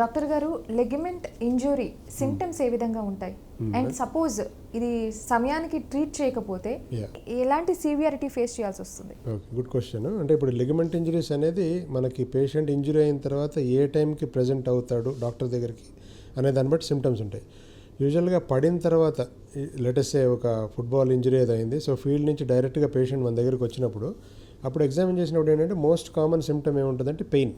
Doctor గారు లెగిమెంట్ injury symptoms ఏ విధంగా ఉంటాయి? అండ్ సపోజ్ ఇది సమయానికి ట్రీట్ చేయకపోతే. ఎలాంటి సివియారిటీ ఫేస్ చేయాల్సి వస్తుంది ఓకే గుడ్ క్వశ్చన్ అంటే ఇప్పుడు లిగమెంట్ ఇంజరీస్ అనేది మనకి పేషెంట్ ఇంజరీ అయిన తర్వాత ఏ టైంకి ప్రజెంట్ అవుతాడు డాక్టర్ దగ్గరికి అనే దాన్ని బట్టి సిమ్టమ్స్ ఉంటాయి. యూజువల్గా పడిన తర్వాత లెటెస్సే ఒక ఫుట్బాల్ ఇంజరీ ఏదో అయింది సో ఫీల్డ్ నుంచి డైరెక్ట్గా పేషెంట్ మన దగ్గరికి వచ్చినప్పుడు అప్పుడు ఎగ్జామిన్ చేసినప్పుడు ఏంటంటే మోస్ట్ కామన్ సిమ్టమ్ ఏముంటుందంటే పెయిన్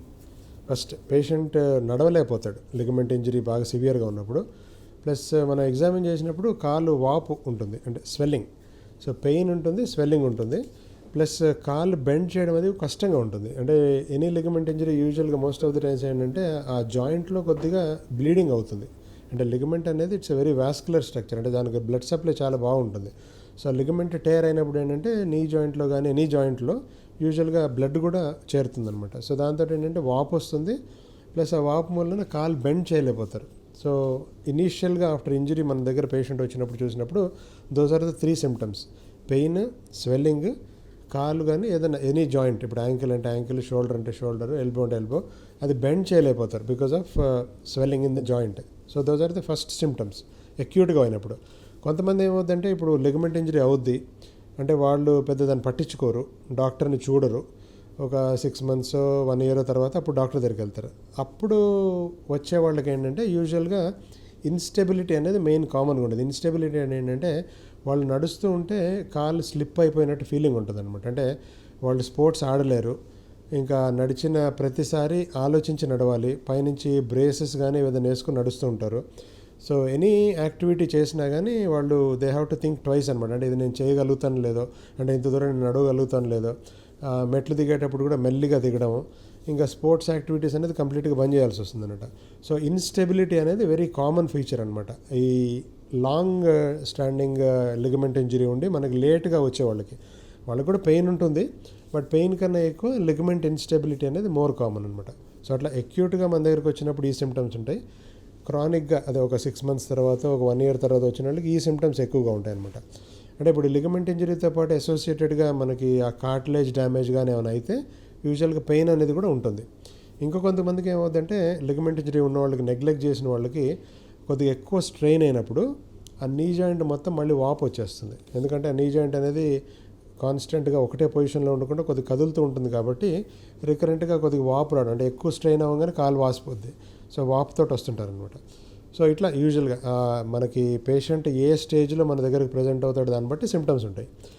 ఫస్ట్ పేషెంట్ నడవలేకపోతాడు. లిగమెంట్ ఇంజరీ బాగా సివియర్గా ఉన్నప్పుడు. ప్లస్ మనం ఎగ్జామిన్ చేసినప్పుడు కాలు వాపు ఉంటుంది. అంటే స్వెల్లింగ్. సో పెయిన్ ఉంటుంది స్వెల్లింగ్ ఉంటుంది. ప్లస్ కాలు బెండ్ చేయడం అనేది కష్టంగా ఉంటుంది. అంటే ఎనీ లిగమెంట్ ఇంజరీ యూజువల్గా మోస్ట్ ఆఫ్ ది టైమ్స్ ఏంటంటే ఆ జాయింట్లో కొద్దిగా బ్లీడింగ్ అవుతుంది. అంటే లిగమెంట్ అనేది ఇట్స్ వెరీ వాస్కులర్ స్ట్రక్చర్. అంటే దానికి బ్లడ్ సప్లై చాలా బాగుంటుంది. సో లిగమెంట్ టేర్ అయినప్పుడు ఏంటంటే నీ జాయింట్లో కానీ ఎనీ జాయింట్లో యూజువల్గా బ్లడ్ కూడా చేరుతుంది అనమాట సో దాంతో ఏంటంటే వాపు వస్తుంది ప్లస్ ఆ వాపు వలన కాలు బెండ్ చేయలేకపోతారు. సో ఇనీషియల్గా ఆఫ్టర్ ఇంజరీ మన దగ్గర పేషెంట్ వచ్చినప్పుడు చూసినప్పుడు those are the three symptoms pain swelling కాలు కానీ ఏదైనా ఎనీ జాయింట్ ఇప్పుడు యాంకిల్ అంటే యాంకిల్ షోల్డర్ అంటే షోల్డర్ ఎల్బో అంటే ఎల్బో అది bend చేయలేకపోతారు because of swelling in the joint. So those are the first symptoms అక్యూట్గా అయినప్పుడు. కొంతమంది ఏమవుద్దంటే ఇప్పుడు లెగమెంట్ ఇంజరీ అవుద్ది అంటే వాళ్ళు పెద్ద దాన్ని పట్టించుకోరు డాక్టర్ని చూడరు. ఒక సిక్స్ మంత్స్ వన్ ఇయర్ తర్వాత అప్పుడు డాక్టర్ దగ్గరికి వెళ్తారు. అప్పుడు వచ్చే వాళ్ళకి ఏంటంటే యూజువల్గా ఇన్స్టెబిలిటీ అనేది మెయిన్ కామన్గా ఉండదు. ఇన్స్టెబిలిటీ అనేది ఏంటంటే వాళ్ళు నడుస్తూ ఉంటే కాళ్ళు స్లిప్ అయిపోయినట్టు ఫీలింగ్ ఉంటుంది అనమాట అంటే వాళ్ళు స్పోర్ట్స్ ఆడలేరు. ఇంకా నడిచిన ప్రతిసారి ఆలోచించి నడవాలి. పైనుంచి బ్రేసెస్ కానీ ఏదైనా వేసుకుని నడుస్తూ ఉంటారు. సో ఎనీ యాక్టివిటీ చేసినా కానీ వాళ్ళు they have to think twice అనమాట అంటే ఇది నేను చేయగలుగుతాను లేదో అంటే ఇంత దూరం నేను నడవగలుగుతాను లేదో మెట్లు దిగేటప్పుడు కూడా మెల్లిగా దిగడం ఇంకా స్పోర్ట్స్ యాక్టివిటీస్ అనేది కంప్లీట్గా బంద్ చేయాల్సి వస్తుంది అనమాట సో ఇన్స్టెబిలిటీ అనేది వెరీ కామన్ ఫీచర్ అనమాట ఈ లాంగ్ స్టాండింగ్ లిగమెంట్ ఇంజరీ ఉండి మనకి లేట్గా వచ్చే వాళ్ళకి వాళ్ళకి కూడా పెయిన్ ఉంటుంది. బట్ పెయిన్ కన్నా ఎక్కువ లిగమెంట్ ఇన్స్టెబిలిటీ అనేది మోర్ కామన్ అనమాట సో అట్లా ఎక్యూట్గా మన దగ్గరికి వచ్చినప్పుడు ఈ సిమ్టమ్స్ ఉంటాయి. క్రానిక్గా అదే ఒక సిక్స్ మంత్స్ తర్వాత ఒక వన్ ఇయర్ తర్వాత వచ్చిన వాళ్ళకి ఈ సిమ్టమ్స్ ఎక్కువగా ఉంటాయి అనమాట అంటే ఇప్పుడు లిగమెంట్ ఇంజరీతో పాటు అసోసియేటెడ్గా మనకి ఆ కార్టిలేజ్ డ్యామేజ్ కానీ ఏమైనా అయితే యూజువల్గా పెయిన్ అనేది కూడా ఉంటుంది. ఇంకా కొంతమందికి ఏమవుతుందంటే లిగమెంట్ ఇంజరీ ఉన్న వాళ్ళకి నెగ్లెక్ట్ చేసిన వాళ్ళకి కొద్దిగా ఎక్కువ స్ట్రెయిన్ అయినప్పుడు ఆ నీ జాయింట్ మొత్తం మళ్ళీ వాపు వచ్చేస్తుంది. ఎందుకంటే ఆ నీ జాయింట్ అనేది కాన్స్టెంట్గా ఒకటే పొజిషన్లో ఉండకుండా కొద్దిగా కదులుతూ ఉంటుంది కాబట్టి రికరెంట్గా కొద్దిగా వాపు రావడం అంటే ఎక్కువ స్ట్రెయిన్ అవ్వగానే కాలు వాసిపోద్ది. సో వాపుతోటి వస్తుంటారు అనమాట సో ఇట్లా యూజువల్గా మనకి పేషెంట్ ఏ స్టేజ్లో మన దగ్గరికి ప్రజెంట్ అవుతాడు దాన్ని బట్టి సిమ్టమ్స్ ఉంటాయి.